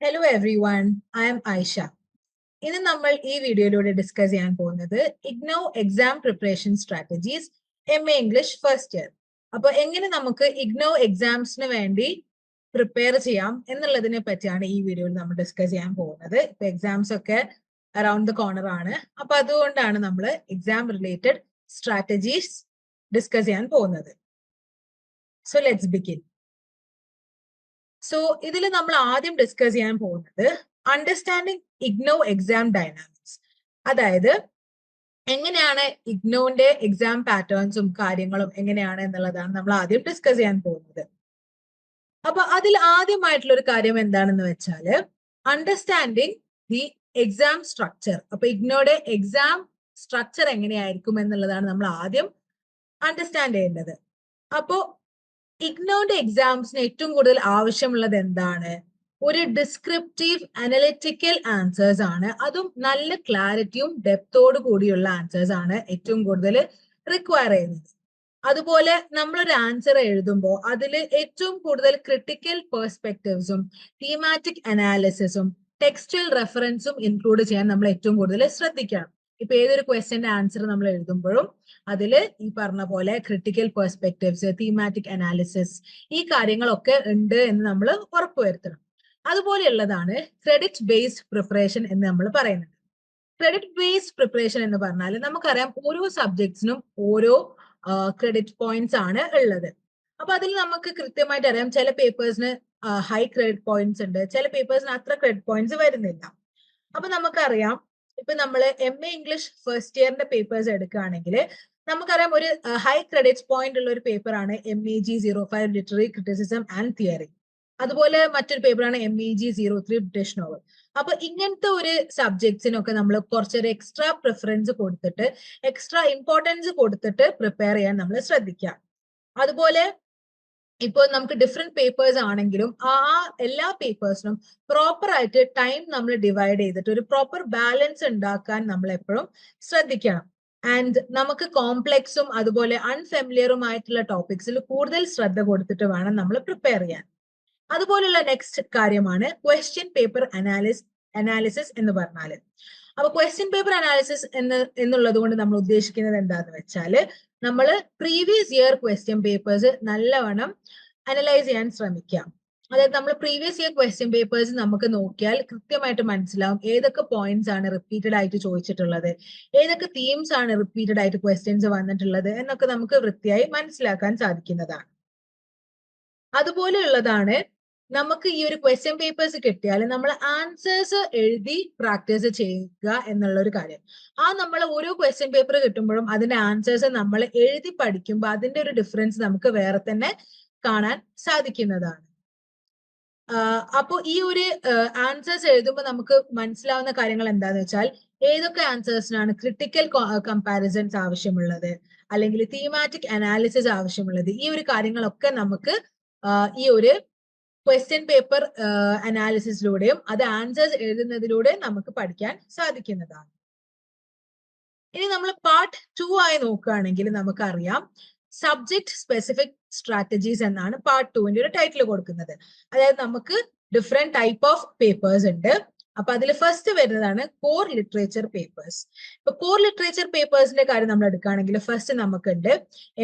Hello everyone I'm Aisha ഇന്ന് നമ്മൾ ഈ വീഡിയോയിലൂടെ ഡിസ്കസ് ചെയ്യാൻ പോകുന്നത് IGNOU exam preparation strategies M A English first year അപ്പൊ എങ്ങനെ നമുക്ക് ഇഗ്നോ എക്സാംസിന് വേണ്ടി പ്രിപ്പയർ ചെയ്യാം എന്നുള്ളതിനെ പറ്റിയാണ് ഈ വീഡിയോയിൽ നമ്മൾ ഡിസ്കസ് ചെയ്യാൻ പോകുന്നത്. ഇപ്പൊ എക്സാംസ് ഒക്കെ അറൌണ്ട് ദ കോർണർ ആണ്. അപ്പൊ അതുകൊണ്ടാണ് നമ്മൾ എക്സാം റിലേറ്റഡ് സ്ട്രാറ്റജീസ് ഡിസ്കസ് ചെയ്യാൻ പോകുന്നത്. സോ ലെറ്റ്സ് ബിഗിൻ സോ ഇതിൽ നമ്മൾ ആദ്യം ഡിസ്കസ് ചെയ്യാൻ പോകുന്നത് അണ്ടർസ്റ്റാൻഡിങ് ഇഗ്നോ എക്സാം ഡൈനാമിക്സ് അതായത് എങ്ങനെയാണ് ഇഗ്നോന്റെ എക്സാം പാറ്റേൺസും കാര്യങ്ങളും എങ്ങനെയാണ് എന്നുള്ളതാണ് നമ്മൾ ആദ്യം ഡിസ്കസ് ചെയ്യാൻ പോകുന്നത്. അപ്പൊ അതിൽ ആദ്യമായിട്ടുള്ള ഒരു കാര്യം എന്താണെന്ന് വെച്ചാൽ അണ്ടർസ്റ്റാൻഡിങ് ദി എക്സാം സ്ട്രക്ചർ അപ്പൊ ഇഗ്നോയുടെ എക്സാം സ്ട്രക്ചർ എങ്ങനെയായിരിക്കും എന്നുള്ളതാണ് നമ്മൾ ആദ്യം അണ്ടർസ്റ്റാൻഡ് ചെയ്യേണ്ടത്. അപ്പോ ഇഗ്നോന്റെ എക്സാംസിന് ഏറ്റവും കൂടുതൽ ആവശ്യമുള്ളത് എന്താണ്? ഒരു ഡിസ്ക്രിപ്റ്റീവ് അനലിറ്റിക്കൽ ആൻസേഴ്സ് ആണ്. അതും നല്ല ക്ലാരിറ്റിയും ഡെപ്തോട് കൂടിയുള്ള ആൻസേഴ്സ് ആണ് ഏറ്റവും കൂടുതൽ റിക്വയർ ചെയ്യുന്നത്. അതുപോലെ നമ്മളൊരു ആൻസർ എഴുതുമ്പോൾ അതിൽ ഏറ്റവും കൂടുതൽ ക്രിട്ടിക്കൽ പെർസ്പെക്റ്റീവ്സും തീമാറ്റിക് അനാലിസിസും ടെക്സ്റ്റൽ റെഫറൻസും ഇൻക്ലൂഡ് ചെയ്യാൻ നമ്മൾ ഏറ്റവും കൂടുതൽ ശ്രദ്ധിക്കണം. ഇപ്പൊ ഏതൊരു ക്വസ്റ്റ്യന്റെ ആൻസർ നമ്മൾ എഴുതുമ്പോഴും അതിൽ ഈ പറഞ്ഞ പോലെ ക്രിട്ടിക്കൽ പെർസ്പെക്റ്റീവ്സ് തീമാറ്റിക് അനാലിസിസ് ഈ കാര്യങ്ങളൊക്കെ ഉണ്ട് എന്ന് നമ്മൾ ഉറപ്പുവരുത്തണം അതുപോലെയുള്ളതാണ് ക്രെഡിറ്റ് ബേസ്ഡ് പ്രിപ്പറേഷൻ എന്ന് നമ്മൾ പറയുന്നത്. ക്രെഡിറ്റ് ബേസ്ഡ് പ്രിപ്പറേഷൻ എന്ന് പറഞ്ഞാൽ നമുക്കറിയാം ഓരോ സബ്ജക്ട്സിനും ഓരോ ക്രെഡിറ്റ് പോയിന്റ്സ് ആണ് ഉള്ളത്. അപ്പൊ അതിൽ നമുക്ക് കൃത്യമായിട്ട് അറിയാം ചില പേപ്പേഴ്സിന് ഹൈ ക്രെഡിറ്റ് പോയിന്റ്സ് ഉണ്ട്. ചില പേപ്പേഴ്സിന് അത്ര ക്രെഡിറ്റ് പോയിന്റ്സ് വരുന്നില്ല. അപ്പൊ നമുക്കറിയാം ഇപ്പൊ നമ്മൾ എം എ ഇംഗ്ലീഷ് ഫസ്റ്റ് ഇയറിന്റെ പേപ്പേഴ്സ് എടുക്കുകയാണെങ്കിൽ നമുക്കറിയാം ഒരു ഹൈ ക്രെഡിറ്റ് പോയിന്റ് ഉള്ള ഒരു പേപ്പറാണ് M E G zero five literary criticism and theory അതുപോലെ മറ്റൊരു പേപ്പറാണ് M E G zero three British novel അപ്പൊ ഇങ്ങനത്തെ ഒരു സബ്ജക്ട്സിനൊക്കെ നമ്മൾ കുറച്ചൊരു എക്സ്ട്രാ പ്രിഫറൻസ് കൊടുത്തിട്ട് എക്സ്ട്രാ ഇമ്പോർട്ടൻസ് കൊടുത്തിട്ട് പ്രിപ്പയർ ചെയ്യാൻ നമ്മൾ ശ്രദ്ധിക്കുക. അതുപോലെ ഇപ്പോൾ നമുക്ക് ഡിഫറെന്റ് പേപ്പേഴ്സ് ആണെങ്കിലും ആ എല്ലാ പേപ്പേഴ്സിനും പ്രോപ്പർ ആയിട്ട് ടൈം നമ്മൾ ഡിവൈഡ് ചെയ്തിട്ട് ഒരു പ്രോപ്പർ ബാലൻസ് ഉണ്ടാക്കാൻ നമ്മൾ എപ്പോഴും ശ്രദ്ധിക്കണം. ആൻഡ് നമുക്ക് കോംപ്ലെക്സും അതുപോലെ അൺഫെമിലിയറും ആയിട്ടുള്ള ടോപ്പിക്സിൽ കൂടുതൽ ശ്രദ്ധ കൊടുത്തിട്ട് വേണം നമ്മൾ പ്രിപ്പയർ ചെയ്യാൻ. അതുപോലുള്ള നെക്സ്റ്റ് കാര്യമാണ് ക്വസ്റ്റ്യൻ പേപ്പർ അനാലിസ് അനാലിസിസ് എന്ന് പറഞ്ഞാൽ അപ്പൊ ക്വസ്റ്റ്യൻ പേപ്പർ അനാലിസിസ് എന്ന് എന്നുള്ളത് കൊണ്ട് നമ്മൾ ഉദ്ദേശിക്കുന്നത് എന്താന്ന് വെച്ചാൽ നമ്മൾ പ്രീവിയസ് ഇയർ ക്വസ്റ്റ്യൻ പേപ്പേഴ്സ് നല്ലവണ്ണം അനലൈസ് ചെയ്യാൻ ശ്രമിക്കാം. അതായത് നമ്മൾ പ്രീവിയസ് ഇയർ ക്വസ്റ്റ്യൻ പേപ്പേഴ്സ് നമുക്ക് നോക്കിയാൽ കൃത്യമായിട്ട് മനസ്സിലാവും ഏതൊക്കെ പോയിന്റ്സ് ആണ് റിപ്പീറ്റഡ് ആയിട്ട് ചോദിച്ചിട്ടുള്ളത് ഏതൊക്കെ തീംസ് ആണ് റിപ്പീറ്റഡ് ആയിട്ട് ക്വസ്റ്റ്യൻസ് വന്നിട്ടുള്ളത് എന്നൊക്കെ നമുക്ക് വൃത്തിയായി മനസ്സിലാക്കാൻ സാധിക്കുന്നതാണ്. അതുപോലെയുള്ളതാണ് നമുക്ക് ഈ ഒരു ക്വസ്റ്റ്യൻ പേപ്പേഴ്സ് കിട്ടിയാൽ നമ്മൾ ആൻസേഴ്സ് എഴുതി പ്രാക്ടീസ് ചെയ്യുക എന്നുള്ള ഒരു കാര്യം. ആ നമ്മൾ ഓരോ ക്വസ്റ്റ്യൻ പേപ്പർ കിട്ടുമ്പോഴും അതിന്റെ ആൻസേഴ്സ് നമ്മൾ എഴുതി പഠിക്കുമ്പോൾ അതിന്റെ ഒരു ഡിഫറൻസ് നമുക്ക് വേറെ തന്നെ കാണാൻ സാധിക്കുന്നതാണ്. അപ്പോൾ ഈ ഒരു ആൻസേഴ്സ് എഴുതുമ്പോൾ നമുക്ക് മനസ്സിലാവുന്ന കാര്യങ്ങൾ എന്താന്ന് വെച്ചാൽ ഏതൊക്കെ ആൻസേഴ്സിനാണ് ക്രിട്ടിക്കൽ കമ്പാരിസൺസ് ആവശ്യമുള്ളത്? അല്ലെങ്കിൽ തീമാറ്റിക് അനാലിസിസ് ആവശ്യമുള്ളത്? ഈ ഒരു കാര്യങ്ങളൊക്കെ നമുക്ക് ഈ ഒരു ക്വസ്റ്റ്യൻ പേപ്പർ അനാലിസിസിലൂടെയും അത് ആൻസേഴ്സ് എഴുതുന്നതിലൂടെ നമുക്ക് പഠിക്കാൻ സാധിക്കുന്നതാണ്. ഇനി നമ്മൾ പാർട്ട് ടു ആയി നോക്കുകയാണെങ്കിൽ നമുക്കറിയാം സബ്ജക്ട് സ്പെസിഫിക് സ്ട്രാറ്റജീസ് എന്നാണ് പാർട്ട് ടുവിന്റെ ഒരു ടൈറ്റിൽ കൊടുക്കുന്നത്. അതായത് നമുക്ക് ഡിഫറെന്റ് ടൈപ്പ് ഓഫ് പേപ്പേഴ്സ് ഉണ്ട്. അപ്പൊ അതിൽ ഫസ്റ്റ് വരുന്നതാണ് കോർ ലിറ്ററേച്ചർ പേപ്പേഴ്സ് ഇപ്പൊ കോർ ലിറ്ററേച്ചർ പേപ്പേഴ്സിന്റെ കാര്യം നമ്മൾ എടുക്കുകയാണെങ്കിൽ ഫസ്റ്റ് നമുക്കുണ്ട്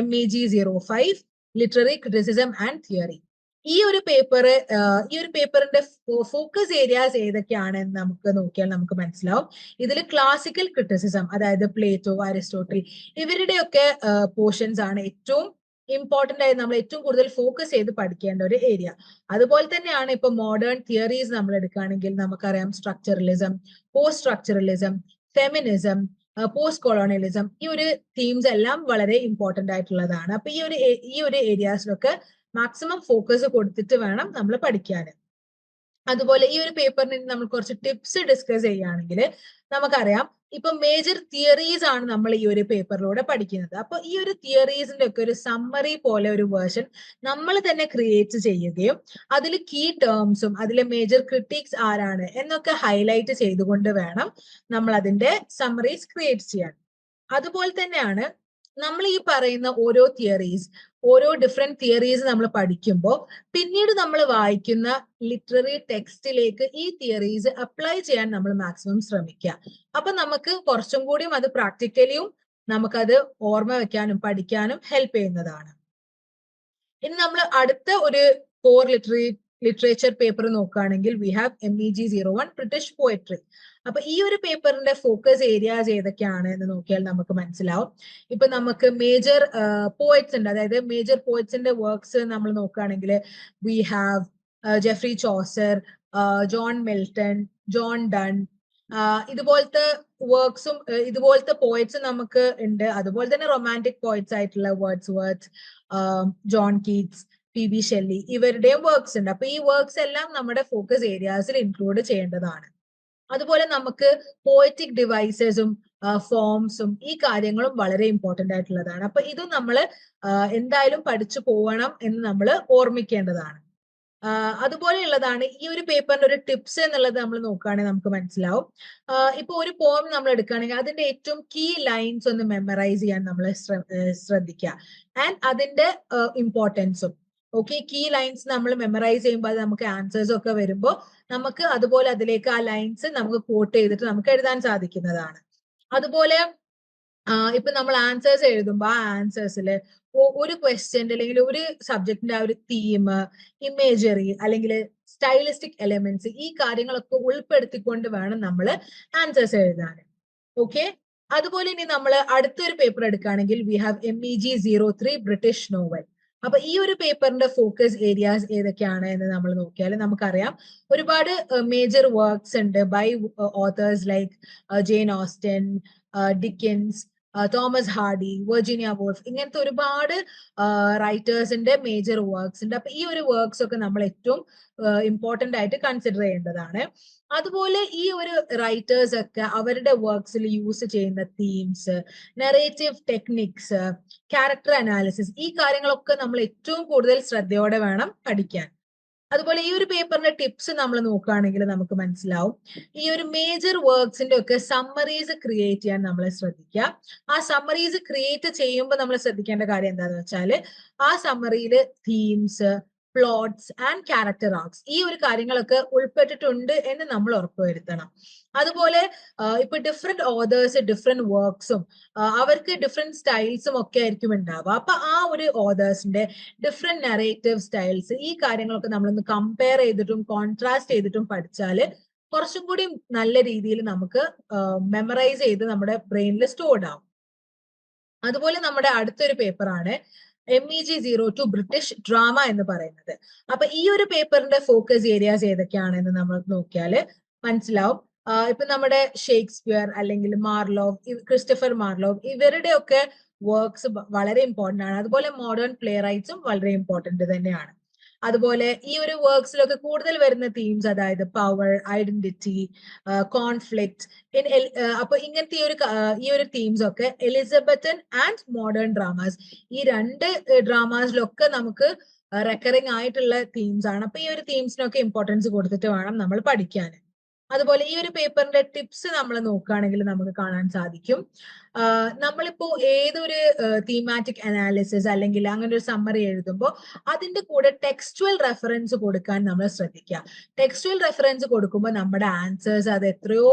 M E G zero five literary criticism and theory ഈ ഒരു പേപ്പർ ഈ ഒരു പേപ്പറിന്റെ ഫോക്കസ് ഏരിയാസ് ഏതൊക്കെയാണ് എന്ന് നമുക്ക് നോക്കിയാൽ നമുക്ക് മനസ്സിലാവും. ഇതിൽ ക്ലാസിക്കൽ ക്രിറ്റിസിസം അതായത് പ്ലേറ്റോ അരിസ്റ്റോട്ടിൽ ഇവരുടെയൊക്കെ പോർഷൻസ് ആണ് ഏറ്റവും ഇമ്പോർട്ടന്റ് ആയി നമ്മൾ ഏറ്റവും കൂടുതൽ ഫോക്കസ് ചെയ്ത് പഠിക്കേണ്ട ഒരു ഏരിയ അതുപോലെ തന്നെയാണ് ഇപ്പൊ മോഡേൺ തിയറീസ് നമ്മൾ എടുക്കുകയാണെങ്കിൽ നമുക്കറിയാം structuralism post structuralism feminism post colonialism ഈ ഒരു തീംസ് എല്ലാം വളരെ ഇമ്പോർട്ടന്റ് ആയിട്ടുള്ളതാണ്. അപ്പൊ ഈ ഒരു ഈ ഒരു ഏരിയാസിലൊക്കെ മാക്സിമം ഫോക്കസ് കൊടുത്തിട്ട് വേണം നമ്മൾ പഠിക്കാൻ അതുപോലെ ഈ ഒരു പേപ്പറിന് നമ്മൾ കുറച്ച് ടിപ്സ് ഡിസ്കസ് ചെയ്യുകയാണെങ്കിൽ നമുക്കറിയാം ഇപ്പൊ മേജർ തിയറീസ് ആണ് നമ്മൾ ഈ ഒരു പേപ്പറിലൂടെ പഠിക്കുന്നത്. അപ്പൊ ഈ ഒരു തിയറീസിന്റെ ഒക്കെ ഒരു സമ്മറി പോലെ ഒരു വേർഷൻ നമ്മൾ തന്നെ ക്രിയേറ്റ് ചെയ്യുകയും അതിൽ കീ ടേംസും അതിലെ മേജർ ക്രിട്ടിക്സ് ആരാണ് എന്നൊക്കെ ഹൈലൈറ്റ് ചെയ്തുകൊണ്ട് വേണം നമ്മൾ അതിന്റെ സമ്മറീസ് ക്രിയേറ്റ് ചെയ്യാൻ. അതുപോലെ തന്നെയാണ് നമ്മൾ ഈ പറയുന്ന ഓരോ തിയറീസ് ഓരോ ഡിഫറെന്റ് തിയറീസ് നമ്മൾ പഠിക്കുമ്പോൾ പിന്നീട് നമ്മൾ വായിക്കുന്ന ലിറ്റററി ടെക്സ്റ്റിലേക്ക് ഈ തിയറീസ് അപ്ലൈ ചെയ്യാൻ നമ്മൾ മാക്സിമം ശ്രമിക്കുക അപ്പൊ നമുക്ക് കുറച്ചും കൂടിയും അത് പ്രാക്ടിക്കലിയും നമുക്കത് ഓർമ്മ വെക്കാനും പഠിക്കാനും ഹെൽപ്പ് ചെയ്യുന്നതാണ്. ഇനി നമ്മൾ അടുത്ത ഒരു കോർ ലിറ്റററി ലിറ്ററേച്ചർ പേപ്പർ നോക്കുകയാണെങ്കിൽ we have M E G zero one British poetry അപ്പൊ ഈ ഒരു പേപ്പറിന്റെ ഫോക്കസ് ഏരിയാസ് ഏതൊക്കെയാണ് എന്ന് നോക്കിയാൽ നമുക്ക് മനസ്സിലാവും. ഇപ്പൊ നമുക്ക് മേജർ പോയറ്റ്സ് ഉണ്ട്. അതായത് മേജർ പോയറ്റ്സിന്റെ വർക്ക്സ് നമ്മൾ നോക്കുകയാണെങ്കിൽ we have Geoffrey Chaucer John Milton John Donne ഇതുപോലത്തെ വർക്ക്സും ഇതുപോലത്തെ പോയറ്റ്സ് നമുക്ക് ഉണ്ട്. അതുപോലെ തന്നെ റൊമാന്റിക് പോയറ്റ്സ് ആയിട്ടുള്ള Wordsworth John Keats P B Shelley ഇവരുടെയും works ഉണ്ട്. അപ്പൊ ഈ വർക്ക്സ് എല്ലാം നമ്മുടെ ഫോക്കസ് ഏരിയാസിൽ ഇൻക്ലൂഡ് ചെയ്യേണ്ടതാണ്. അതുപോലെ നമുക്ക് പോയറ്റിക് ഡിവൈസസും ഫോംസും ഈ കാര്യങ്ങളും വളരെ ഇമ്പോർട്ടന്റ് ആയിട്ടുള്ളതാണ്. അപ്പൊ ഇത് നമ്മൾ എന്തായാലും പഠിച്ചു പോകണം എന്ന് നമ്മൾ ഓർമ്മിക്കേണ്ടതാണ്. അതുപോലെയുള്ളതാണ് ഈ ഒരു പേപ്പറിന്റെ ഒരു ടിപ്സ് എന്നുള്ളത് നമ്മൾ നോക്കുകയാണെങ്കിൽ നമുക്ക് മനസ്സിലാവും. ഇപ്പൊ ഒരു പോം നമ്മൾ എടുക്കുകയാണെങ്കിൽ അതിന്റെ ഏറ്റവും കീ ലൈൻസ് ഒന്ന് മെമ്മറൈസ് ചെയ്യാൻ നമ്മൾ ശ്രദ്ധിക്കുക. ആൻഡ് അതിന്റെ ഇമ്പോർട്ടൻസും ഓക്കെ കീ ലൈൻസ് നമ്മൾ മെമ്മറൈസ് ചെയ്യുമ്പോൾ അത് നമുക്ക് ആൻസേഴ്സ് ഒക്കെ വരുമ്പോൾ നമുക്ക് അതുപോലെ അതിലേക്ക് ആ ലൈൻസ് നമുക്ക് കോട്ട് ചെയ്തിട്ട് നമുക്ക് എഴുതാൻ സാധിക്കുന്നതാണ്. അതുപോലെ ഇപ്പൊ നമ്മൾ ആൻസേഴ്സ് എഴുതുമ്പോൾ ആ ആൻസേഴ്സിൽ ഒരു ക്വസ്റ്റ്യൻ അല്ലെങ്കിൽ ഒരു സബ്ജക്റ്റിന്റെ ആ ഒരു തീം ഇമേജറി അല്ലെങ്കിൽ സ്റ്റൈലിസ്റ്റിക് എലമെന്റ്സ് ഈ കാര്യങ്ങളൊക്കെ ഉൾപ്പെടുത്തിക്കൊണ്ട് വേണം നമ്മൾ ആൻസേഴ്സ് എഴുതാൻ. ഓക്കെ അതുപോലെ ഇനി നമ്മൾ അടുത്തൊരു പേപ്പർ എടുക്കുകയാണെങ്കിൽ we have M E G zero three British novel അപ്പൊ ഈ ഒരു പേപ്പറിന്റെ ഫോക്കസ് ഏരിയാസ് ഏതൊക്കെയാണ് എന്ന് നമ്മൾ നോക്കിയാൽ നമുക്കറിയാം. ഒരുപാട് മേജർ വർക്ക്സ് ഉണ്ട് by authors like Jane Austen Dickens Thomas Hardy Virginia Woolf ഇങ്ങനത്തെ ഒരുപാട് റൈറ്റേഴ്സിന്റെ മേജർ വർക്ക്സ് ഉണ്ട്. അപ്പൊ ഈ ഒരു വർക്ക്സ് ഒക്കെ നമ്മൾ ഏറ്റവും ഇമ്പോർട്ടന്റ് ആയിട്ട് കൺസിഡർ ചെയ്യേണ്ടതാണ്. അതുപോലെ ഈ ഒരു റൈറ്റേഴ്സ് ഒക്കെ അവരുടെ വർക്ക്സിൽ യൂസ് ചെയ്യുന്ന themes narrative techniques character analysis ഈ കാര്യങ്ങളൊക്കെ നമ്മൾ ഏറ്റവും കൂടുതൽ ശ്രദ്ധയോടെ വേണം പഠിക്കാൻ. അതുപോലെ ഈ ഒരു പേപ്പറിന്റെ ടിപ്സ് നമ്മൾ നോക്കുകയാണെങ്കിൽ നമുക്ക് മനസ്സിലാവും. ഈ ഒരു മേജർ വർക്ക്സിന്റെ ഒക്കെ സമ്മറീസ് ക്രിയേറ്റ് ചെയ്യാൻ നമ്മൾ ശ്രദ്ധിക്കുക. ആ സമ്മറീസ് ക്രിയേറ്റ് ചെയ്യുമ്പോൾ നമ്മൾ ശ്രദ്ധിക്കേണ്ട കാര്യം എന്താണെന്ന് വെച്ചാൽ ആ സമ്മറിയിൽ themes plots and character arcs ഈ ഒരു കാര്യങ്ങളൊക്കെ ഉൾപ്പെട്ടിട്ടുണ്ട് എന്ന് നമ്മൾ ഉറപ്പുവരുത്തണം. അതുപോലെ ഇപ്പൊ ഡിഫറെന്റ് ഓതേഴ്സ് ഡിഫറെന്റ് വർക്ക്സും അവർക്ക് ഡിഫറെന്റ് സ്റ്റൈൽസും ഒക്കെ ആയിരിക്കും ഉണ്ടാവുക. അപ്പൊ ആ ഒരു ഓതേഴ്സിന്റെ ഡിഫറെന്റ് നെറേറ്റീവ് സ്റ്റൈൽസ് ഈ കാര്യങ്ങളൊക്കെ നമ്മളൊന്ന് കമ്പയർ ചെയ്തിട്ടും കോൺട്രാസ്റ്റ് ചെയ്തിട്ടും പഠിച്ചാൽ കുറച്ചും കൂടി നല്ല രീതിയിൽ നമുക്ക് മെമ്മറൈസ് ചെയ്ത് നമ്മുടെ ബ്രെയിനിൽ സ്റ്റോർഡ് ആവും. അതുപോലെ നമ്മുടെ അടുത്തൊരു പേപ്പറാണ് M E G zero two British drama എന്ന് പറയുന്നത്. അപ്പൊ ഈ ഒരു പേപ്പറിന്റെ ഫോക്കസ് ഏരിയാസ് ഏതൊക്കെയാണെന്ന് നമ്മൾ നോക്കിയാൽ മനസ്സിലാവും. ഇപ്പൊ നമ്മുടെ ഷേക്സ്പിയർ അല്ലെങ്കിൽ മാർലോവ് ക്രിസ്റ്റഫർ മാർലോവ് ഇവരുടെ ഒക്കെ വർക്ക്സ് വളരെ ഇമ്പോർട്ടന്റ് ആണ്. അതുപോലെ മോഡേൺ പ്ലേ റൈറ്റ്സും വളരെ ഇമ്പോർട്ടന്റ് തന്നെയാണ്. അതുപോലെ ഈ ഒരു വർക്ക്സിലൊക്കെ കൂടുതൽ വരുന്ന തീംസ് അതായത് പവർ ഐഡന്റിറ്റി കോൺഫ്ലിക്ട് അപ്പൊ ഇങ്ങനത്തെ ഈ ഒരു ഈ ഒരു തീംസ് ഒക്കെ എലിസബത്തൻ ആൻഡ് മോഡേൺ ഡ്രാമാസ് ഈ രണ്ട് ഡ്രാമാസിലൊക്കെ നമുക്ക് റെക്കറിങ് ആയിട്ടുള്ള തീംസ് ആണ്. അപ്പൊ ഈ ഒരു തീംസിനൊക്കെ ഇമ്പോർട്ടൻസ് കൊടുത്തിട്ട് വേണം നമ്മൾ പഠിക്കാൻ. അതുപോലെ ഈ ഒരു പേപ്പറിന്റെ ടിപ്സ് നമ്മൾ നോക്കുകയാണെങ്കിൽ നമുക്ക് കാണാൻ സാധിക്കും. നമ്മളിപ്പോ ഏതൊരു തീമാറ്റിക് അനാലിസിസ് അല്ലെങ്കിൽ അങ്ങനെ ഒരു സമ്മറി എഴുതുമ്പോൾ അതിന്റെ കൂടെ ടെക്സ്റ്റുവൽ റെഫറൻസ് കൊടുക്കാൻ നമ്മൾ ശ്രദ്ധിക്കുക. ടെക്സ്റ്റുവൽ റെഫറൻസ് കൊടുക്കുമ്പോൾ നമ്മുടെ ആൻസേഴ്സ് അത് എത്രയോ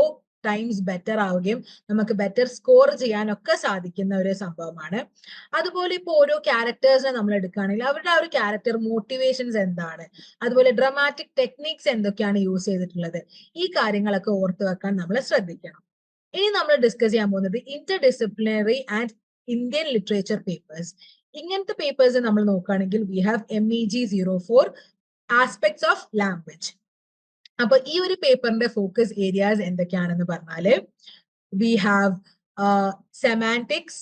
ടൈംസ് ബെറ്റർ ആവുകയും നമുക്ക് ബെറ്റർ സ്കോർ ചെയ്യാനൊക്കെ സാധിക്കുന്ന ഒരു സംഭവമാണ്. അതുപോലെ ഇപ്പോൾ ഓരോ ക്യാരക്ടേഴ്സിനെ നമ്മൾ എടുക്കുകയാണെങ്കിൽ അവരുടെ ആ ഒരു ക്യാരക്ടർ മോട്ടിവേഷൻസ് എന്താണ്? അതുപോലെ ഡ്രമാറ്റിക് ടെക്നിക്സ് എന്തൊക്കെയാണ് യൂസ് ചെയ്തിട്ടുള്ളത്? ഈ കാര്യങ്ങളൊക്കെ ഓർത്തു വെക്കാൻ നമ്മൾ ശ്രദ്ധിക്കണം. ഇനി നമ്മൾ ഡിസ്കസ് ചെയ്യാൻ പോകുന്നത് interdisciplinary and Indian literature papers ഇങ്ങനത്തെ പേപ്പേഴ്സ് നമ്മൾ നോക്കുകയാണെങ്കിൽ we have M E G zero four aspects of language അപ്പൊ ഈ ഒരു പേപ്പറിന്റെ ഫോക്കസ് ഏരിയാസ് എന്തൊക്കെയാണെന്ന് പറഞ്ഞാൽ we have semantics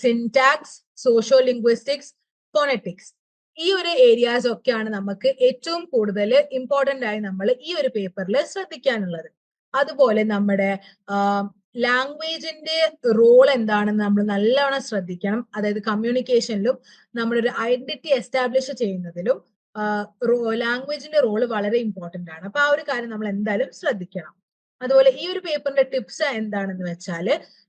syntax sociolinguistics phonetics ഈ ഒരു ഏരിയാസ് ഒക്കെയാണ് നമുക്ക് ഏറ്റവും കൂടുതൽ ഇമ്പോർട്ടന്റ് ആയി നമ്മൾ ഈ ഒരു പേപ്പറിൽ ശ്രദ്ധിക്കാനുള്ളത്. അതുപോലെ നമ്മുടെ ലാംഗ്വേജിന്റെ റോൾ എന്താണെന്ന് നമ്മൾ നല്ലവണ്ണം ശ്രദ്ധിക്കണം. അതായത് കമ്മ്യൂണിക്കേഷനിലും നമ്മളൊരു ഐഡന്റിറ്റി എസ്റ്റാബ്ലിഷ് ചെയ്യുന്നതിലും ലാംഗ്വേജിന്റെ റോൾ വളരെ ഇമ്പോർട്ടന്റ് ആണ്. അപ്പൊ ആ ഒരു കാര്യം നമ്മൾ എന്തായാലും ശ്രദ്ധിക്കണം. അതുപോലെ ഈ ഒരു പേപ്പറിന്റെ ടിപ്സ് എന്താണെന്ന് വെച്ചാൽ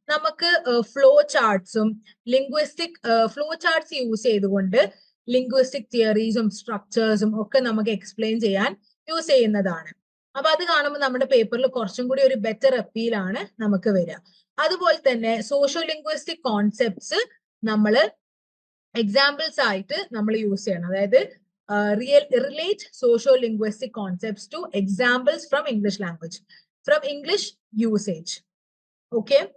നമുക്ക് ഫ്ലോ ചാർട്ട്സും ലിംഗ്വിസ്റ്റിക് ഫ്ലോ ചാർട്ട്സ് യൂസ് ചെയ്തുകൊണ്ട് ലിംഗ്വിസ്റ്റിക് തിയറീസും സ്ട്രക്ചേഴ്സും ഒക്കെ നമുക്ക് എക്സ്പ്ലെയിൻ ചെയ്യാൻ യൂസ് ചെയ്യുന്നതാണ്. അപ്പൊ അത് കാണുമ്പോൾ നമ്മുടെ പേപ്പറിൽ കുറച്ചും കൂടി ഒരു ബെറ്റർ അപ്പീലാണ് നമുക്ക് വരിക. അതുപോലെ തന്നെ സോഷ്യോ ലിംഗ്വിസ്റ്റിക് കോൺസെപ്റ്റ്സ് നമ്മൾ എക്സാമ്പിൾസ് ആയിട്ട് നമ്മൾ യൂസ് ചെയ്യണം. അതായത് uh, real, relate social linguistic concepts to examples from English language, from English usage. Okay.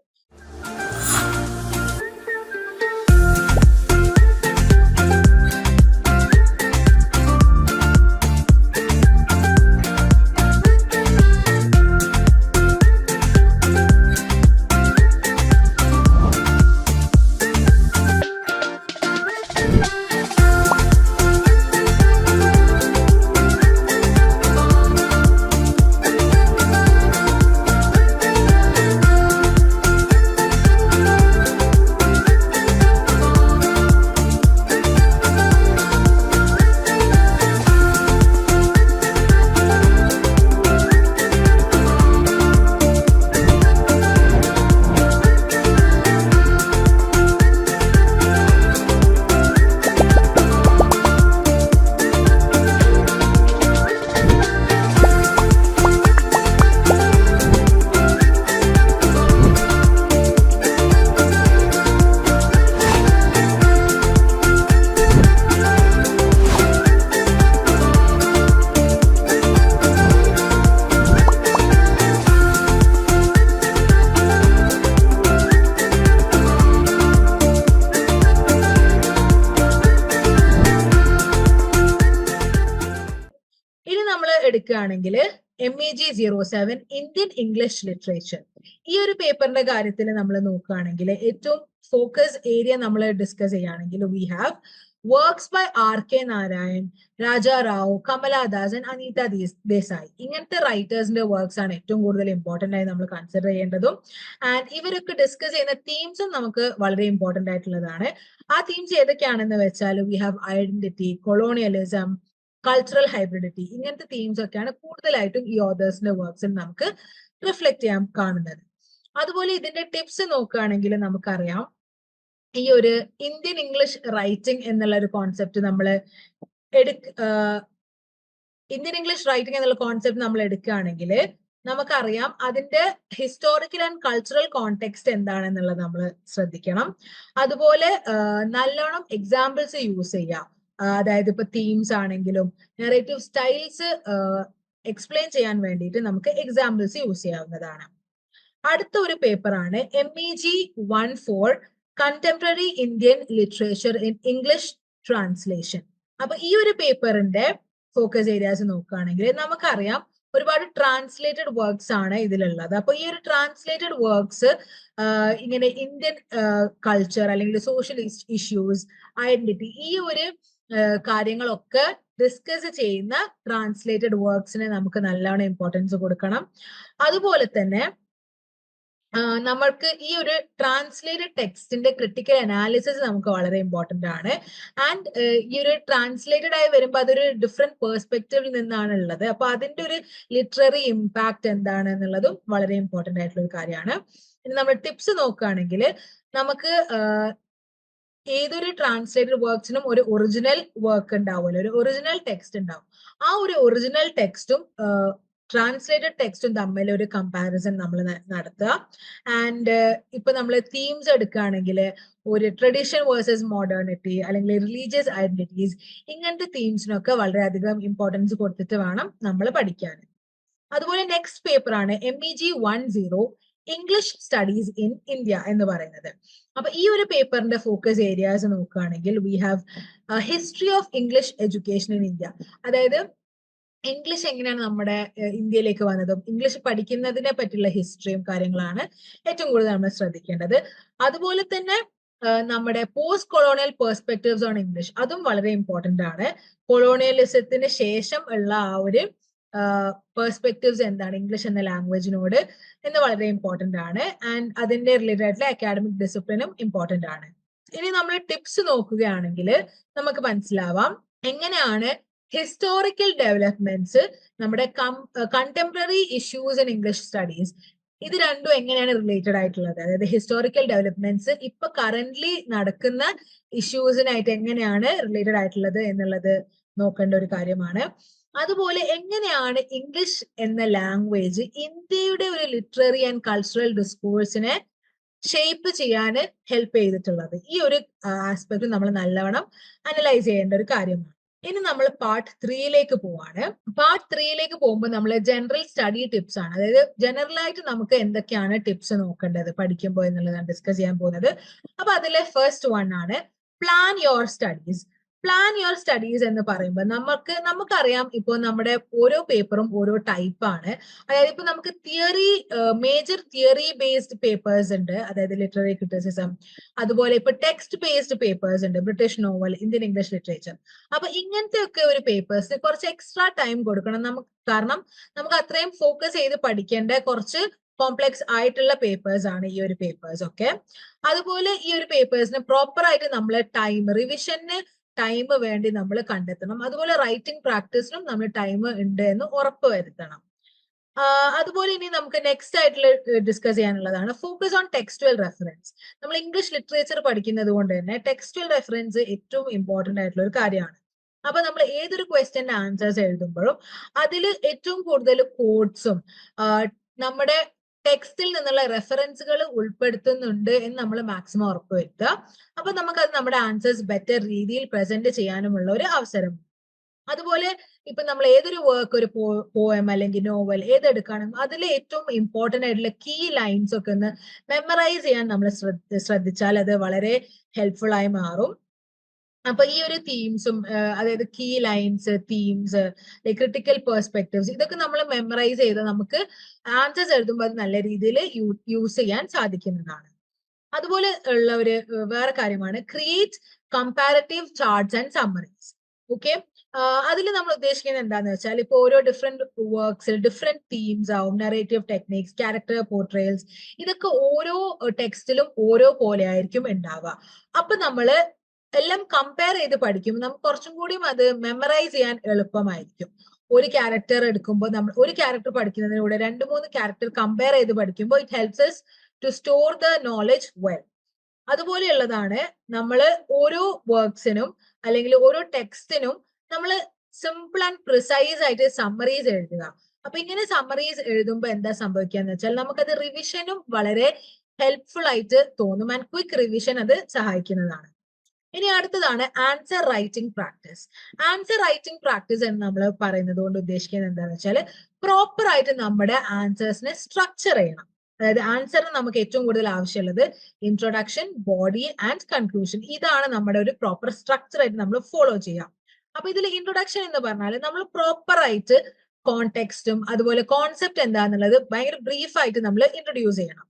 G zero seven Indian English literature ഈ ഒരു പേപ്പറിന്റെ കാര്യത്തിൽ നമ്മൾ നോക്കുകയാണെങ്കിൽ ഏറ്റവും ഫോക്കസ് ഏരിയ നമ്മൾ ഡിസ്കസ് ചെയ്യുകയാണെങ്കിൽ we have works by R K Narayan Raja Rao കമലാദാസൻ Anita Desai ഇങ്ങനത്തെ റൈറ്റേഴ്സിന്റെ വർക്ക്സ് ആണ് ഏറ്റവും കൂടുതൽ ഇമ്പോർട്ടന്റ് ആയി നമ്മൾ കൺസിഡർ ചെയ്യേണ്ടതും. ആൻഡ് ഇവരൊക്കെ ഡിസ്കസ് ചെയ്യുന്ന തീംസും നമുക്ക് വളരെ ഇമ്പോർട്ടന്റ് ആയിട്ടുള്ളതാണ്. ആ തീംസ് ഏതൊക്കെയാണെന്ന് വെച്ചാൽ we have identity colonialism cultural hybridity ഇങ്ങനത്തെ തീംസ് ഒക്കെയാണ് കൂടുതലായിട്ടും ഈ ഓതേഴ്സിന്റെ വർക്ക്സിൽ നമുക്ക് റിഫ്ലക്ട് ചെയ്യാൻ കാണുന്നത്. അതുപോലെ ഇതിന്റെ ടിപ്സ് നോക്കുകയാണെങ്കിൽ നമുക്കറിയാം. ഈ ഒരു ഇന്ത്യൻ ഇംഗ്ലീഷ് റൈറ്റിംഗ് എന്നുള്ള ഒരു കോൺസെപ്റ്റ് നമ്മൾ എടുക്ക ഇന്ത്യൻ ഇംഗ്ലീഷ് റൈറ്റിംഗ് എന്നുള്ള കോൺസെപ്റ്റ് നമ്മൾ എടുക്കുകയാണെങ്കിൽ നമുക്കറിയാം അതിന്റെ ഹിസ്റ്റോറിക്കൽ ആൻഡ് കൾച്ചറൽ കോണ്ടെക്സ്റ്റ് എന്താണെന്നുള്ളത് നമ്മൾ ശ്രദ്ധിക്കണം. അതുപോലെ നല്ലോണം എക്സാമ്പിൾസ് യൂസ് ചെയ്യാം. അതായത് ഇപ്പൊ തീംസ് ആണെങ്കിലും നെറേറ്റീവ് സ്റ്റൈൽസ് എക്സ്പ്ലെയിൻ ചെയ്യാൻ വേണ്ടിയിട്ട് നമുക്ക് എക്സാമ്പിൾസ് യൂസ് ചെയ്യാവുന്നതാണ്. അടുത്ത ഒരു പേപ്പറാണ് M E G one four contemporary Indian literature in English translation അപ്പൊ ഈ ഒരു പേപ്പറിന്റെ ഫോക്കസ് ഏരിയാസ് നോക്കുകയാണെങ്കിൽ നമുക്കറിയാം ഒരുപാട് ട്രാൻസ്ലേറ്റഡ് വർക്ക്സ് ആണ് ഇതിലുള്ളത്. അപ്പൊ ഈ ഒരു ട്രാൻസ്ലേറ്റഡ് വർക്ക്സ് ഇങ്ങനെ ഇന്ത്യൻ കൾച്ചർ അല്ലെങ്കിൽ സോഷ്യൽ ഇഷ്യൂസ് ഐഡന്റിറ്റി ഈ ഒരു കാര്യങ്ങളൊക്കെ ഡിസ്കസ് ചെയ്യുന്ന ട്രാൻസ്ലേറ്റഡ് വർക്ക്സിന് നമുക്ക് നല്ലവണ്ണം ഇമ്പോർട്ടൻസ് കൊടുക്കണം. അതുപോലെ തന്നെ നമ്മൾക്ക് ഈ ഒരു ട്രാൻസ്ലേറ്റഡ് ടെക്സ്റ്റിന്റെ ക്രിട്ടിക്കൽ അനാലിസിസ് നമുക്ക് വളരെ ഇമ്പോർട്ടന്റ് ആണ്. ആൻഡ് ഈ ഒരു ട്രാൻസ്ലേറ്റഡ് ആയി വരുമ്പോൾ അതൊരു ഡിഫറെന്റ് പേഴ്സ്പെക്റ്റീവിൽ നിന്നാണ് ഉള്ളത്. അപ്പൊ അതിന്റെ ഒരു ലിറ്റററി ഇമ്പാക്ട് എന്താണ് എന്നുള്ളതും വളരെ ഇമ്പോർട്ടന്റ് ആയിട്ടുള്ള ഒരു കാര്യമാണ്. ഇനി നമ്മൾ ടിപ്സ് നോക്കുകയാണെങ്കിൽ നമുക്ക് ഏതൊരു ട്രാൻസ്ലേറ്റഡ് വർക്ക്സിനും ഒരു ഒറിജിനൽ വർക്ക് ഉണ്ടാവുമല്ലോ. ഒരു ഒറിജിനൽ ടെക്സ്റ്റ് ഉണ്ടാവും. ആ ഒരു ഒറിജിനൽ ടെക്സ്റ്റും ട്രാൻസ്ലേറ്റഡ് ടെക്സ്റ്റും തമ്മിൽ ഒരു കമ്പാരിസൺ നമ്മൾ നടത്തുക. ആൻഡ് ഇപ്പൊ നമ്മൾ തീംസ് എടുക്കുകയാണെങ്കിൽ ഒരു ട്രഡീഷൻ വേഴ്സസ് മോഡേണിറ്റി അല്ലെങ്കിൽ റിലീജിയസ് ഐഡന്റിറ്റീസ് ഇങ്ങനത്തെ തീംസിനൊക്കെ വളരെയധികം ഇമ്പോർട്ടൻസ് കൊടുത്തിട്ട് വേണം നമ്മൾ പഠിക്കാൻ. അതുപോലെ നെക്സ്റ്റ് പേപ്പർ ആണ് M E G one zero English studies in India എന്ന് പറയുന്നത്. അപ്പൊ ഈ ഒരു പേപ്പറിന്റെ ഫോക്കസ് ഏരിയാസ് നോക്കുകയാണെങ്കിൽ we have history of English education in India അതായത് ഇംഗ്ലീഷ് എങ്ങനെയാണ് നമ്മുടെ ഇന്ത്യയിലേക്ക് വന്നതും ഇംഗ്ലീഷ് പഠിക്കുന്നതിനെ പറ്റിയുള്ള ഹിസ്റ്ററിയും കാര്യങ്ങളാണ് ഏറ്റവും കൂടുതൽ നമ്മൾ ശ്രദ്ധിക്കേണ്ടത്. അതുപോലെ തന്നെ നമ്മുടെ post colonial perspectives on English അതും വളരെ ഇമ്പോർട്ടന്റ് ആണ്. കൊളോണിയലിസത്തിന് ശേഷം ഉള്ള ആ ഒരു പെർസ്പെക്റ്റീവ്സ് എന്താണ്? ഇംഗ്ലീഷ് എന്ന ലാംഗ്വേജിനോട് എന്ന് വളരെ ഇമ്പോർട്ടന്റ് ആണ്. ആൻഡ് അതിന്റെ റിലേറ്റഡ് ആയിട്ടുള്ള അക്കാഡമിക് ഡിസിപ്ലിനും ഇമ്പോർട്ടന്റ് ആണ്. ഇനി നമ്മൾ ടിപ്സ് നോക്കുകയാണെങ്കിൽ നമുക്ക് മനസ്സിലാവാം. എങ്ങനെയാണ് ഹിസ്റ്റോറിക്കൽ ഡെവലപ്മെന്റ്സ് നമ്മുടെ contemporary issues in English studies ഇത് രണ്ടും എങ്ങനെയാണ് റിലേറ്റഡ് ആയിട്ടുള്ളത്? അതായത് ഹിസ്റ്റോറിക്കൽ ഡെവലപ്മെന്റ്സ് ഇപ്പൊ കറന്റ്ലി നടക്കുന്ന ഇഷ്യൂസിനായിട്ട് എങ്ങനെയാണ് റിലേറ്റഡ് ആയിട്ടുള്ളത് എന്നുള്ളത് നോക്കേണ്ട ഒരു കാര്യമാണ്. അതുപോലെ എങ്ങനെയാണ് ഇംഗ്ലീഷ് എന്ന ലാംഗ്വേജ് ഇന്ത്യയുടെ ഒരു ലിറ്റററി ആൻഡ് കൾച്ചറൽ ഡിസ്കോഴ്സിനെ ഷേപ്പ് ചെയ്യാൻ ഹെൽപ്പ് ചെയ്തിട്ടുള്ളത്? ഈ ഒരു ആസ്പെക്ട് നമ്മൾ നല്ലവണ്ണം അനലൈസ് ചെയ്യേണ്ട ഒരു കാര്യമാണ്. ഇനി നമ്മൾ പാർട്ട് ത്രീയിലേക്ക് പോവാണ്. പാർട്ട് ത്രീയിലേക്ക് പോകുമ്പോൾ നമ്മൾ ജനറൽ സ്റ്റഡി ടിപ്സ് ആണ്. അതായത് ജനറൽ ആയിട്ട് നമുക്ക് എന്തൊക്കെയാണ് ടിപ്സ് നോക്കേണ്ടത് പഠിക്കുമ്പോൾ എന്നുള്ളതാണ് ഡിസ്കസ് ചെയ്യാൻ പോകുന്നത്. അപ്പൊ അതിലെ ഫസ്റ്റ് വൺ ആണ്. Plan your studies plan your studies എന്ന് പറയുമ്പോൾ നമുക്ക് നമുക്കറിയാം ഇപ്പോൾ നമ്മുടെ ഓരോ പേപ്പറും ഓരോ ടൈപ്പ് ആണ്. അതായത് ഇപ്പൊ നമുക്ക് theory major theory based papers ഉണ്ട്. അതായത് ലിറ്റററി ക്രിറ്റിസിസം അതുപോലെ ഇപ്പൊ ടെക്സ്റ്റ് ബേസ്ഡ് പേപ്പേഴ്സ് ഉണ്ട്. British novel Indian English literature അപ്പൊ ഇങ്ങനത്തെ ഒക്കെ ഒരു പേപ്പേഴ്സ് കുറച്ച് എക്സ്ട്രാ ടൈം കൊടുക്കണം. നമുക്ക് കാരണം നമുക്ക് അത്രയും ഫോക്കസ് ചെയ്ത് പഠിക്കേണ്ട കുറച്ച് കോംപ്ലെക്സ് ആയിട്ടുള്ള പേപ്പേഴ്സ് ആണ് ഈ ഒരു പേപ്പേഴ്സ് ഒക്കെ അതുപോലെ ഈ ഒരു പേപ്പേഴ്സിന് പ്രോപ്പർ ആയിട്ട് നമ്മൾ ടൈം റിവിഷന് ടൈം വേണ്ടി നമ്മൾ കണ്ടെത്തണം. അതുപോലെ റൈറ്റിംഗ് പ്രാക്ടീസിനും നമ്മൾ ടൈം ഉണ്ട് എന്ന് ഉറപ്പ് വരുത്തണം. അതുപോലെ ഇനി നമുക്ക് നെക്സ്റ്റ് ആയിട്ടുള്ള ഡിസ്കസ് ചെയ്യാനുള്ളതാണ് ഫോക്കസ് ഓൺ ടെക്സ്റ്റുവൽ റെഫറൻസ് നമ്മൾ ഇംഗ്ലീഷ് ലിറ്ററേച്ചർ പഠിക്കുന്നത് കൊണ്ട് തന്നെ ടെക്സ്റ്റുവൽ റെഫറൻസ് ഏറ്റവും ഇമ്പോർട്ടന്റ് ആയിട്ടുള്ള ഒരു കാര്യമാണ്. അപ്പൊ നമ്മൾ ഏതൊരു ക്വസ്റ്റ്യന്റെ ആൻസേഴ്സ് എഴുതുമ്പോഴും അതിൽ ഏറ്റവും കൂടുതൽ കോഡ്സും നമ്മുടെ ടെക്സ്റ്റിൽ നിന്നുള്ള റെഫറൻസുകൾ ഉൾപ്പെടുത്തുന്നുണ്ട് എന്ന് നമ്മൾ മാക്സിമം ഉറപ്പുവരുത്തുക. അപ്പൊ നമുക്കത് നമ്മുടെ ആൻസേഴ്സ് ബെറ്റർ രീതിയിൽ പ്രസന്റ് ചെയ്യാനുമുള്ള ഒരു അവസരം. അതുപോലെ ഇപ്പൊ നമ്മൾ ഏതൊരു വർക്ക് ഒരു പോയം അല്ലെങ്കിൽ നോവൽ ഏതെടുക്കണം അതിൽ ഏറ്റവും ഇമ്പോർട്ടന്റ് ആയിട്ടുള്ള കീ ലൈൻസ് ഒക്കെ ഒന്ന് മെമ്മറൈസ് ചെയ്യാൻ നമ്മൾ ശ്രദ്ധിച്ചാൽ അത് വളരെ ഹെൽപ്ഫുൾ ആയി മാറും. അപ്പൊ ഈ ഒരു തീംസും അതായത് key lines themes critical perspectives ഇതൊക്കെ നമ്മൾ മെമ്മറൈസ് ചെയ്ത് നമുക്ക് ആൻസേഴ്സ് എഴുതുമ്പോൾ അത് നല്ല രീതിയിൽ യൂസ് ചെയ്യാൻ സാധിക്കുന്നതാണ്. അതുപോലെ ഉള്ള ഒരു വേറെ കാര്യമാണ് create comparative charts and summaries okay അതിൽ നമ്മൾ ഉദ്ദേശിക്കുന്നത് എന്താണെന്ന് വെച്ചാൽ ഇപ്പോൾ ഓരോ ഡിഫറെന്റ് വർക്ക്സിൽ ഡിഫറെന്റ് തീംസ് ആവും നെറേറ്റീവ് ടെക്നിക്സ് ക്യാരക്ടർ പോർട്രേൽസ് ഇതൊക്കെ ഓരോ ടെക്സ്റ്റിലും ഓരോ പോലെ ആയിരിക്കും ഉണ്ടാവുക. അപ്പൊ നമ്മൾ എല്ലാം കമ്പയർ ചെയ്ത് പഠിക്കും. നമുക്ക് കുറച്ചും കൂടിയും അത് മെമ്മറൈസ് ചെയ്യാൻ എളുപ്പമായിരിക്കും. ഒരു ക്യാരക്ടർ എടുക്കുമ്പോൾ നമ്മൾ ഒരു ക്യാരക്ടർ പഠിക്കുന്നതിലൂടെ രണ്ട് മൂന്ന് ക്യാരക്ടർ കമ്പയർ ചെയ്ത് പഠിക്കുമ്പോൾ it helps to store the knowledge well അതുപോലെയുള്ളതാണ് നമ്മൾ ഓരോ വർക്ക്സിനും അല്ലെങ്കിൽ ഓരോ ടെക്സ്റ്റിനും നമ്മൾ സിമ്പിൾ ആൻഡ് പ്രിസൈസ് ആയിട്ട് സമ്മറീസ് എഴുതുക. അപ്പൊ ഇങ്ങനെ സമ്മറീസ് എഴുതുമ്പോൾ എന്താ സംഭവിക്കുക എന്ന് വെച്ചാൽ നമുക്കത് റിവിഷനും വളരെ ഹെൽപ്ഫുൾ ആയിട്ട് തോന്നും ആൻഡ് ക്വിക്ക് റിവിഷൻ അത് സഹായിക്കുന്നതാണ്. ഇനി അടുത്തതാണ് answer writing practice answer writing practice എന്ന് നമ്മൾ പറയുന്നത് കൊണ്ട് ഉദ്ദേശിക്കുന്നത് എന്താണെന്ന് വെച്ചാൽ പ്രോപ്പർ ആയിട്ട് നമ്മുടെ ആൻസേഴ്സിനെ സ്ട്രക്ചർ ചെയ്യണം. അതായത് ആൻസറിന് നമുക്ക് ഏറ്റവും കൂടുതൽ ആവശ്യമുള്ളത് ഇൻട്രൊഡക്ഷൻ ബോഡി ആൻഡ് കൺക്ലൂഷൻ ഇതാണ് നമ്മുടെ ഒരു പ്രോപ്പർ സ്ട്രക്ചർ ആയിട്ട് നമ്മൾ ഫോളോ ചെയ്യാം അപ്പൊ ഇതിൽ ഇൻട്രൊഡക്ഷൻ എന്ന് പറഞ്ഞാൽ നമ്മൾ പ്രോപ്പർ ആയിട്ട് കോണ്ടെക്സ്റ്റും അതുപോലെ കോൺസെപ്റ്റ് എന്താന്നുള്ളത് ഭയങ്കര ബ്രീഫ് ആയിട്ട് നമ്മൾ ഇൻട്രൊഡ്യൂസ് ചെയ്യണം.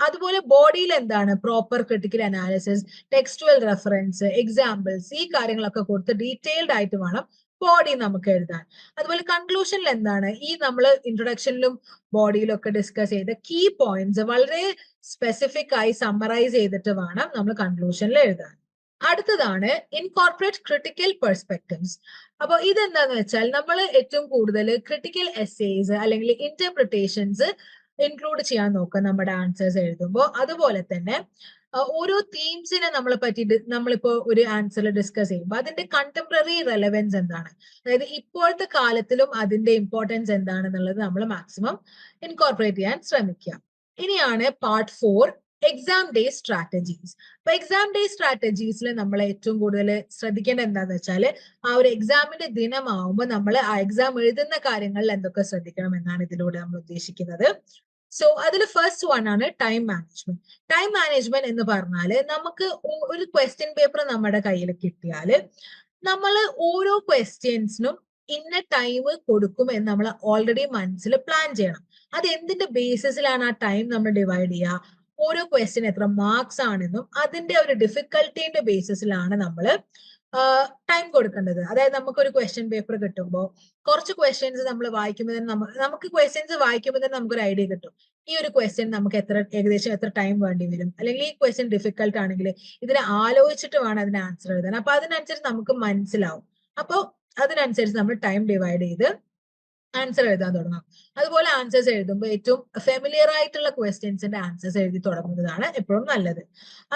അതുപോലെ ബോഡിയിൽ എന്താണ്? Proper critical analysis textual reference examples ഈ കാര്യങ്ങളൊക്കെ കൊടുത്ത് ഡീറ്റെയിൽഡ് ആയിട്ട് വേണം ബോഡി നമുക്ക് എഴുതാൻ. അതുപോലെ കൺക്ലൂഷനിൽ എന്താണ്? ഈ നമ്മൾ ഇൻട്രൊഡക്ഷനിലും ബോഡിയിലൊക്കെ ഡിസ്കസ് ചെയ്ത കീ പോയിന്റ്സ് വളരെ സ്പെസിഫിക് ആയി സമ്മറൈസ് ചെയ്തിട്ട് വേണം നമ്മൾ കൺക്ലൂഷനിൽ എഴുതാൻ. അടുത്തതാണ് ഇൻകോർപ്പറേറ്റ് ക്രിട്ടിക്കൽ പെർസ്പെക്ടീവ്സ് അപ്പോൾ ഇതെന്താന്ന് വെച്ചാൽ നമ്മൾ ഏറ്റവും കൂടുതൽ ക്രിട്ടിക്കൽ എസ്സേസ് അല്ലെങ്കിൽ ഇന്റർപ്രിട്ടേഷൻസ് ഇൻക്ലൂഡ് ചെയ്യാൻ നോക്കുക നമ്മുടെ ആൻസേഴ്സ് എഴുതുമ്പോൾ. അതുപോലെ തന്നെ ഓരോ തീംസിനെ നമ്മളെ പറ്റി നമ്മളിപ്പോ ഒരു ആൻസർ ഡിസ്കസ് ചെയ്യുമ്പോൾ അതിന്റെ കണ്ടംപററി റെലവൻസ് എന്താണ്? അതായത് ഇപ്പോഴത്തെ കാലത്തിലും അതിന്റെ ഇമ്പോർട്ടൻസ് എന്താണെന്നുള്ളത് നമ്മൾ മാക്സിമം ഇൻകോർപ്പറേറ്റ് ചെയ്യാൻ ശ്രമിക്കുക. ഇനിയാണ് part four exam day strategies അപ്പൊ എക്സാം ഡേ സ്ട്രാറ്റജീസിൽ നമ്മൾ ഏറ്റവും കൂടുതൽ ശ്രദ്ധിക്കേണ്ടത് എന്താന്ന് വെച്ചാൽ ആ ഒരു എക്സാമിന്റെ ദിനമാവുമ്പോൾ നമ്മൾ ആ എക്സാം എഴുതുന്ന കാര്യങ്ങളിൽ എന്തൊക്കെ ശ്രദ്ധിക്കണം എന്നാണ് ഇതിലൂടെ നമ്മൾ ഉദ്ദേശിക്കുന്നത്. സോ അതിൽ ഫസ്റ്റ് വൺ ആണ് ടൈം മാനേജ്മെന്റ് ടൈം മാനേജ്മെന്റ് എന്ന് പറഞ്ഞാൽ നമുക്ക് ഒരു ക്വസ്റ്റ്യൻ പേപ്പർ നമ്മുടെ കയ്യിൽ കിട്ടിയാൽ നമ്മൾ ഓരോ ക്വസ്റ്റ്യൻസിനും ഇന്ന ടൈം കൊടുക്കും എന്ന് നമ്മൾ ഓൾറെഡി മനസ്സിൽ പ്ലാൻ ചെയ്യണം. അത് എന്തിന്റെ ബേസിസിലാണ് ആ ടൈം നമ്മൾ ഡിവൈഡ് ചെയ്യുക? ഓരോ ക്വസ്റ്റ്യൻ എത്ര മാർക്സ് ആണെന്നും അതിന്റെ ഒരു ഡിഫിക്കൽട്ടിന്റെ ബേസിസിലാണ് നമ്മൾ ടൈം കൊടുക്കേണ്ടത്. അതായത് നമുക്ക് ഒരു ക്വസ്റ്റ്യൻ പേപ്പർ കിട്ടുമ്പോൾ കുറച്ച് ക്വസ്റ്റ്യൻസ് നമ്മൾ വായിക്കുമ്പോൾ തന്നെ നമുക്ക് ക്വസ്റ്റ്യൻസ് വായിക്കുമ്പോൾ തന്നെ നമുക്കൊരു ഐഡിയ കിട്ടും. ഈ ഒരു ക്വസ്റ്റ്യൻ നമുക്ക് എത്ര ഏകദേശം എത്ര ടൈം വേണ്ടി വരും? അല്ലെങ്കിൽ ഈ ക്വസ്റ്റ്യൻ ഡിഫിക്കൽട്ട് ആണെങ്കിൽ ഇതിനെ ആലോചിച്ചിട്ട് വേണം അതിന് ആൻസർ എഴുതാൻ. അപ്പൊ അതിനനുസരിച്ച് നമുക്ക് മനസ്സിലാവും. അപ്പോൾ അതിനനുസരിച്ച് നമ്മൾ ടൈം ഡിവൈഡ് ചെയ്ത് ആൻസർ എഴുതാൻ തുടങ്ങാം. അതുപോലെ ആൻസേഴ്സ് എഴുതുമ്പോൾ ഏറ്റവും ഫെമിലിയർ ആയിട്ടുള്ള ക്വസ്റ്റ്യൻസിന്റെ ആൻസേഴ്സ് എഴുതി തുടങ്ങുന്നതാണ് എപ്പോഴും നല്ലത്.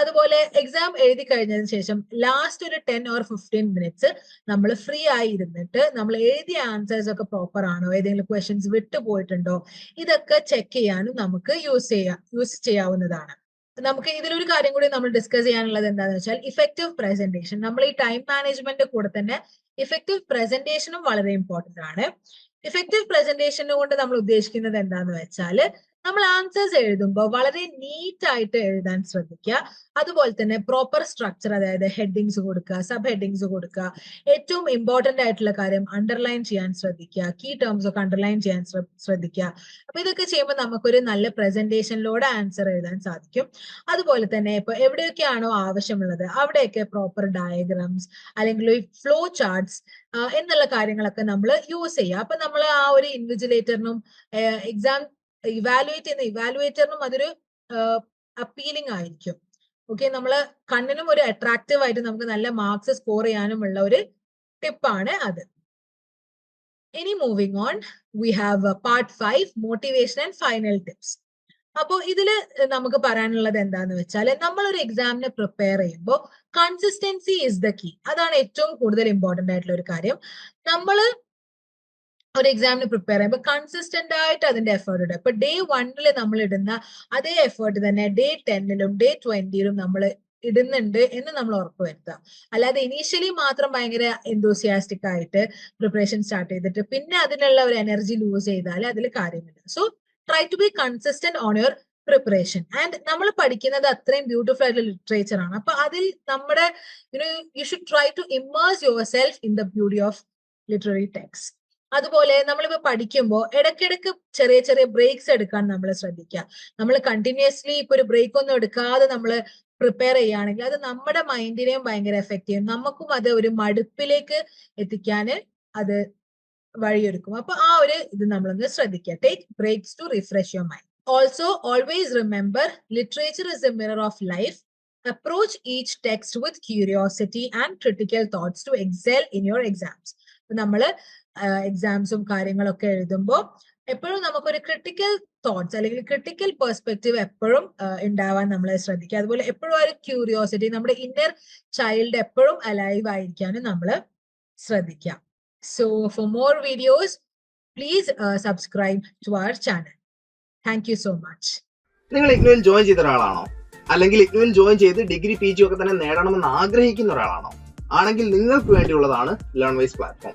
അതുപോലെ എക്സാം എഴുതി കഴിഞ്ഞതിന് ശേഷം ലാസ്റ്റ് ഒരു ടെൻ ഓർ ഫിഫ്റ്റീൻ മിനിറ്റ്സ് നമ്മൾ ഫ്രീ ആയി ഇരുന്നിട്ട് നമ്മൾ എഴുതിയ ആൻസേഴ്സ് ഒക്കെ പ്രോപ്പർ ആണോ? ഏതെങ്കിലും ക്വസ്റ്റ്യൻസ് വിട്ടുപോയിട്ടുണ്ടോ ഇതൊക്കെ ചെക്ക് ചെയ്യാനും നമുക്ക് യൂസ് ചെയ്യാം യൂസ് ചെയ്യാവുന്നതാണ്. നമുക്ക് ഇതിലൊരു കാര്യം കൂടി നമ്മൾ ഡിസ്കസ് ചെയ്യാനുള്ളത് എന്താണെന്ന് വെച്ചാൽ ഇഫക്റ്റീവ് പ്രസന്റേഷൻ നമ്മൾ ഈ ടൈം മാനേജ്മെന്റ് കൂടെ തന്നെ ഇഫക്റ്റീവ് പ്രസന്റേഷനും വളരെ ഇമ്പോർട്ടന്റ് ആണ്. ഇഫക്റ്റീവ് പ്രസന്റേഷൻ കൊണ്ട് നമ്മൾ ഉദ്ദേശിക്കുന്നത് എന്താന്ന് വെച്ചാൽ നമ്മൾ ആൻസേഴ്സ് എഴുതുമ്പോൾ വളരെ നീറ്റ് ആയിട്ട് എഴുതാൻ ശ്രദ്ധിക്കുക. അതുപോലെ തന്നെ പ്രോപ്പർ സ്ട്രക്ചർ അതായത് ഹെഡിങ്സ് കൊടുക്കുക സബ് ഹെഡിങ്സ് കൊടുക്കുക. ഏറ്റവും ഇമ്പോർട്ടന്റ് ആയിട്ടുള്ള കാര്യം അണ്ടർലൈൻ ചെയ്യാൻ ശ്രദ്ധിക്കുക. കീ ടേംസ് ഒക്കെ അണ്ടർലൈൻ ചെയ്യാൻ ശ്ര- ശ്രദ്ധിക്കുക. അപ്പൊ ഇതൊക്കെ ചെയ്യുമ്പോൾ നമുക്കൊരു നല്ല പ്രസന്റേഷനിലൂടെ ആൻസർ എഴുതാൻ സാധിക്കും. അതുപോലെ തന്നെ ഇപ്പൊ എവിടെയൊക്കെയാണോ ആവശ്യമുള്ളത് അവിടെയൊക്കെ പ്രോപ്പർ ഡയഗ്രാംസ് അല്ലെങ്കിൽ ഫ്ലോ ചാർട്ട്സ് എന്നുള്ള കാര്യങ്ങളൊക്കെ നമ്മൾ യൂസ് ചെയ്യുക. അപ്പൊ നമ്മൾ ആ ഒരു ഇൻവിജിലേറ്ററിനും എക്സാം ഇവാലുവേറ്റ് ചെയ്യുന്ന ഇവാലുവേറ്ററിനും അതൊരു അപ്പീലിംഗ് ആയിരിക്കും. ഓക്കെ നമ്മൾ കണ്ണിനും ഒരു അട്രാക്റ്റീവ് ആയിട്ട് നമുക്ക് നല്ല മാർക്സ് സ്കോർ ചെയ്യാനുമുള്ള ഒരു ടിപ്പാണ് അത്. ഇനി moving on we have part five motivation and final tips അപ്പോൾ ഇതിൽ നമുക്ക് പറയാനുള്ളത് എന്താന്ന് വെച്ചാൽ നമ്മൾ ഒരു എക്സാമിന് പ്രിപ്പയർ ചെയ്യുമ്പോൾ കൺസിസ്റ്റൻസി ഇസ് ദ കീ അതാണ് ഏറ്റവും കൂടുതൽ ഇമ്പോർട്ടന്റ് ആയിട്ടുള്ള ഒരു കാര്യം. നമ്മൾ ഒരു എക്സാമിന് പ്രിപ്പയർ ചെയ്യുമ്പോൾ കൺസിസ്റ്റന്റ് ആയിട്ട് അതിന്റെ എഫേർട്ട് ഇടുക. ഇപ്പൊ ഡേ വണ്ണിൽ നമ്മൾ ഇടുന്ന അതേ എഫേർട്ട് തന്നെ ഡേ ടെന്നിലും ഡേ ട്വന്റിയിലും നമ്മൾ ഇടുന്നുണ്ട് എന്ന് നമ്മൾ ഉറപ്പുവരുത്തുക അല്ലാതെ ഇനീഷ്യലി മാത്രം ഭയങ്കര എന്തോസിയാസ്റ്റിക് ആയിട്ട് പ്രിപ്പറേഷൻ സ്റ്റാർട്ട് ചെയ്തിട്ട് പിന്നെ അതിനുള്ള ഒരു എനർജി ലൂസ് ചെയ്താൽ അതിൽ കാര്യമില്ല. So try to be consistent on your preparation and നമ്മൾ പഠിക്കുന്നത് അത്രയും ബ്യൂട്ടിഫുൾ ആയിട്ടുള്ള ലിറ്ററേച്ചർ ആണ്. അപ്പൊ അതിൽ നമ്മുടെ you should try to immerse your self in the beauty of literary text അതുപോലെ നമ്മളിപ്പോ പഠിക്കുമ്പോൾ ഇടയ്ക്കിടയ്ക്ക് ചെറിയ ചെറിയ ബ്രേക്സ് എടുക്കാൻ നമ്മൾ ശ്രദ്ധിക്കുക. നമ്മൾ കണ്ടിന്യൂസ്ലി ഇപ്പൊ ഒരു ബ്രേക്ക് ഒന്നും എടുക്കാതെ നമ്മൾ പ്രിപ്പയർ ചെയ്യുകയാണെങ്കിൽ അത് നമ്മുടെ മൈൻഡിനെയും ഭയങ്കര എഫക്ട് ചെയ്യും. നമുക്കും അത് ഒരു മടുപ്പിലേക്ക് എത്തിക്കാൻ അത് വഴിയൊരുക്കും. അപ്പൊ ആ ഒരു ഇത് നമ്മളൊന്ന് ശ്രദ്ധിക്കുക. Take breaks to refresh your mind also always remember literature is a mirror of life approach each text with curiosity and critical thoughts to excel in your exams നമ്മൾ എക്സാംസും കാര്യങ്ങളൊക്കെ എഴുതുമ്പോൾ എപ്പോഴും നമുക്കൊരു ക്രിട്ടിക്കൽ തോട്ട്സ് അല്ലെങ്കിൽ ക്രിട്ടിക്കൽ പെർസ്പെക്റ്റീവ് എപ്പോഴും ഉണ്ടാവാൻ നമ്മൾ ശ്രദ്ധിക്കുക. അതുപോലെ എപ്പോഴും ഒരു ക്യൂരിയോസിറ്റി നമ്മുടെ ഇന്നർ ചൈൽഡ് എപ്പോഴും അലൈവ് ആയിരിക്കാനും നമ്മൾ ശ്രദ്ധിക്കുക. So for more videos please subscribe to our channel thank you so much നിങ്ങൾ ഇഗ്നുവിൽ ജോയിൻ ചെയ്ത ഒരാളാണോ? അല്ലെങ്കിൽ ഇഗ്നുവിൽ ജോയിൻ ചെയ്ത് ഡിഗ്രി പി ജി ഒക്കെ തന്നെ നേടണമെന്ന് ആഗ്രഹിക്കുന്ന ഒരാളാണോ? ആണെങ്കിൽ നിങ്ങൾക്ക് വേണ്ടിയുള്ളതാണ് ലേൺ വൈസ് പ്ലാറ്റ്ഫോം